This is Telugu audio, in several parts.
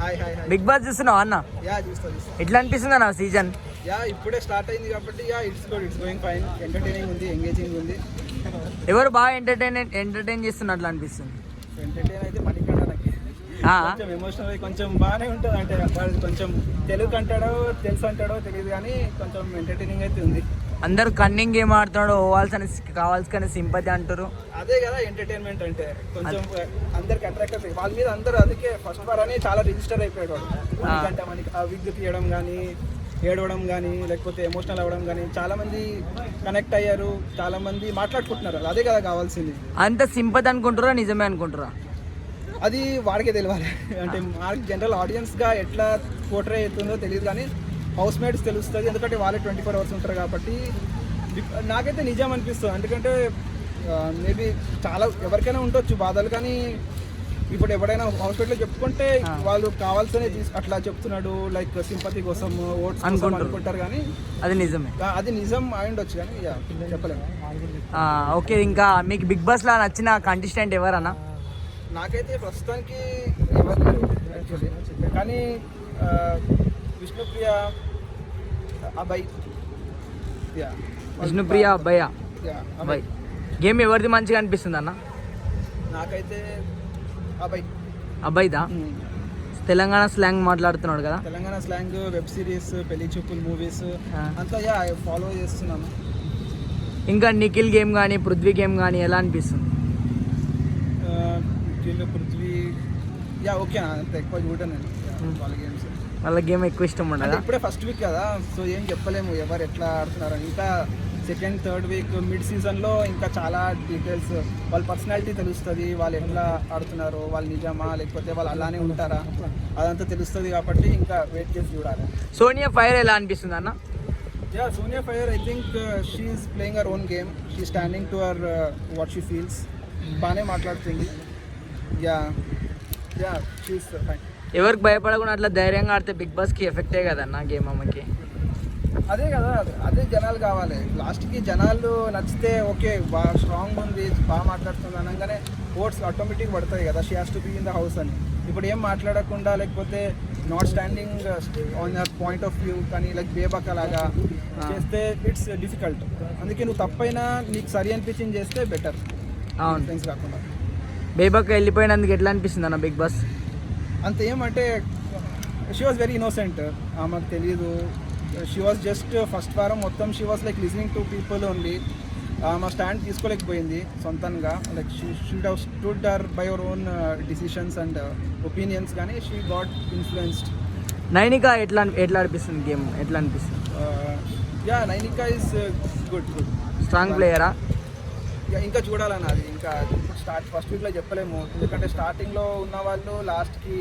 Hi hi hi big boss చూస్తున్నావా అన్న? ఎట్లా అనిపిస్తుంది అన్న సీజన్ యా ఇప్పుడే స్టార్ట్ అయింది కాబట్టి yeah it's good it's going fine entertaining ఉంది ఎంగేజింగ్ ఉంది. ఎవరు బాగా ఎంటర్టైన్ ఎంటర్టైన్ చేస్తున్నట్లు అనిపిస్తుంది? ఎంటర్టైన్ అయితే మణికంఠ కొంచెం ఎమోషనల్ కొంచెం బాగానే ఉంటుంది అంటే కొంచెం తెలుగు అంటాడో తెలుసు అంటాడో తెలియదు కానీ కొంచెం ఎంటర్టైనింగ్ అయితే ఉంది. అందరు కన్నింగ్ గేమ్ ఆడుతున్నాడు ఓవాల్సిన కావాల్సిన సింపతి అంటారు అదే కదా ఎంటర్టైన్మెంట్ అంటే. కొంచెం అందరికి అట్రాక్ట్ అవుతుంది. వాళ్ళ మీద అందరూ అందుకే ఫస్ట్ ఫార్ అని చాలా రిజిస్టర్ అయిపోయాడు ఎందుకంటే మనకి ఆ విగ్ తీయడం కానీ ఏడవడం కానీ లేకపోతే ఎమోషనల్ అవ్వడం కానీ చాలా మంది కనెక్ట్ అయ్యారు చాలా మంది మాట్లాడుకుంటున్నారు. అదే కదా కావాల్సింది. అంత సింపతి అనుకుంటారా నిజమే అనుకుంటారా అది వాడికే తెలియాలి అంటే మనకి జనరల్ ఆడియన్స్గా ఎట్లా పోర్ట్రే అవుతుందో తెలియదు కానీ హౌస్ మేట్స్ తెలుస్తుంది ఎందుకంటే వాళ్ళే ట్వంటీ ఫోర్ అవర్స్ ఉంటారు కాబట్టి నాకైతే నిజం అనిపిస్తుంది. ఎందుకంటే మేబీ చాలా ఎవరికైనా ఉండొచ్చు బాధలు కానీ ఇప్పుడు ఎవడైనా హాస్పిటల్లో చెప్పుకుంటే. వాళ్ళు కావాల్సిన అట్లా చెప్తున్నాడు లైక్ సింపతి కోసం ఓట్స్ అనుకుంటారు. కానీ అది నిజమే. అది నిజం అయి ఉండొచ్చు కానీ చెప్పలేము. ఓకే ఇంకా మీకు బిగ్ బాస్ లా నచ్చిన కంటెస్టెంట్ ఎవరన్నా? నాకైతే ప్రస్తుతానికి ఎవరు కానీ విష్ణుప్రియ అబ్బాయి యా. విష్ణుప్రియ అబ్బయ్య యా అబ్బాయి గేమ్ ఎవరిది మంచిగా అనిపిస్తుంది అన్న? నాకైతే అబ్బాయి అబ్బాయిదా తెలంగాణ స్లాంగ్ మాట్లాడుతున్నాడు కదా. తెలంగాణ స్లాంగ్ వెబ్ సిరీస్ పెళ్ళి చూపులు మూవీస్. అంతా యా ఫాలో చేస్తున్నాను. ఇంకా నిఖిల్ గేమ్ కానీ పృథ్వీ గేమ్ కానీ ఎలా అనిపిస్తుంది? నిఖిల్ పృథ్వీ. యా ఓకే అంత ఎక్కువ చూడను నేను. Yeah, Hmm. వాళ్ళ గేమ్స్ వాళ్ళ గేమ్ ఎక్కువ ఇష్టం ఉండదా? ఇప్పుడే ఫస్ట్ వీక్ కదా సో ఏం చెప్పలేము ఎవరు ఎట్లా ఆడుతున్నారు ఇంకా సెకండ్ థర్డ్ వీక్ మిడ్ సీజన్లో ఇంకా చాలా డీటెయిల్స్ వాళ్ళ పర్సనాలిటీ తెలుస్తుంది వాళ్ళు ఎట్లా ఆడుతున్నారు వాళ్ళు నిజమా లేకపోతే వాళ్ళు అలానే ఉంటారా అదంతా తెలుస్తుంది కాబట్టి ఇంకా వెయిట్ చేసి చూడాలి. సోనియా ఫైర్ ఎలా అనిపిస్తుంది అన్న? Yeah Soniya fire I think she is playing our own game she standing to our what she feels బాగానే మాట్లాడుతుంది. యా యా షీస్ ఫైన్ ఎవరికి భయపడకుండా అట్లా ధైర్యంగా ఆడితే బిగ్ బాస్కి ఎఫెక్టే కదన్న గేమ్ అమ్మకి. అదే కదా అదే జనాలు కావాలి. లాస్ట్కి జనాలు నచ్చితే ఓకే బాగా స్ట్రాంగ్ ఉంది బాగా మాట్లాడుతుంది అనగానే ఓట్స్ ఆటోమేటిక్ పడతాయి కదా she has to be in the house అని. ఇప్పుడు ఏం మాట్లాడకుండా లేకపోతే not standing on their point of view కానీ లైక్ బేబక్ అలాగా చేస్తే ఇట్స్ డిఫికల్ట్ అందుకే నువ్వు తప్పైనా నీకు సరి అనిపించింది చేస్తే బెటర్ అవును. ఫ్రెండ్స్ కాకుండా. బేబక్ వెళ్ళిపోయినందుకు ఎట్లా అనిపిస్తుంది అన్న బిగ్ బాస్? అంత ఏమంటే షీ వాజ్ వెరీ ఇన్నోసెంట్ ఆమెకు తెలియదు షీ వాజ్ జస్ట్ ఫస్ట్ వారం మొత్తం she was like listening to people only ఆమె స్టాండ్ తీసుకోలేకపోయింది సొంతంగా. Like she should have stood or by our own decisions and opinions కానీ షీ గాట్ ఇన్ఫ్లుయెన్స్డ్ నైనిక ఎట్లా ఎట్లా అనిపిస్తుంది గేమ్? ఎట్లా అనిపిస్తుంది? Yeah Nainika is good good strong ప్లేయరా ఇంకా చూడాలన్న అది. ఇంకా స్టార్ట్ ఫస్ట్ వీక్లో చెప్పలేము. ఎందుకంటే స్టార్టింగ్లో ఉన్న వాళ్ళు లాస్ట్కి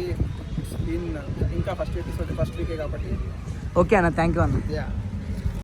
ఇంకా ఫస్ట్ ఎపిసోడ్ ఫస్ట్ వీకే కాబట్టి. ఓకే అన్న థ్యాంక్ యూ అన్న. యా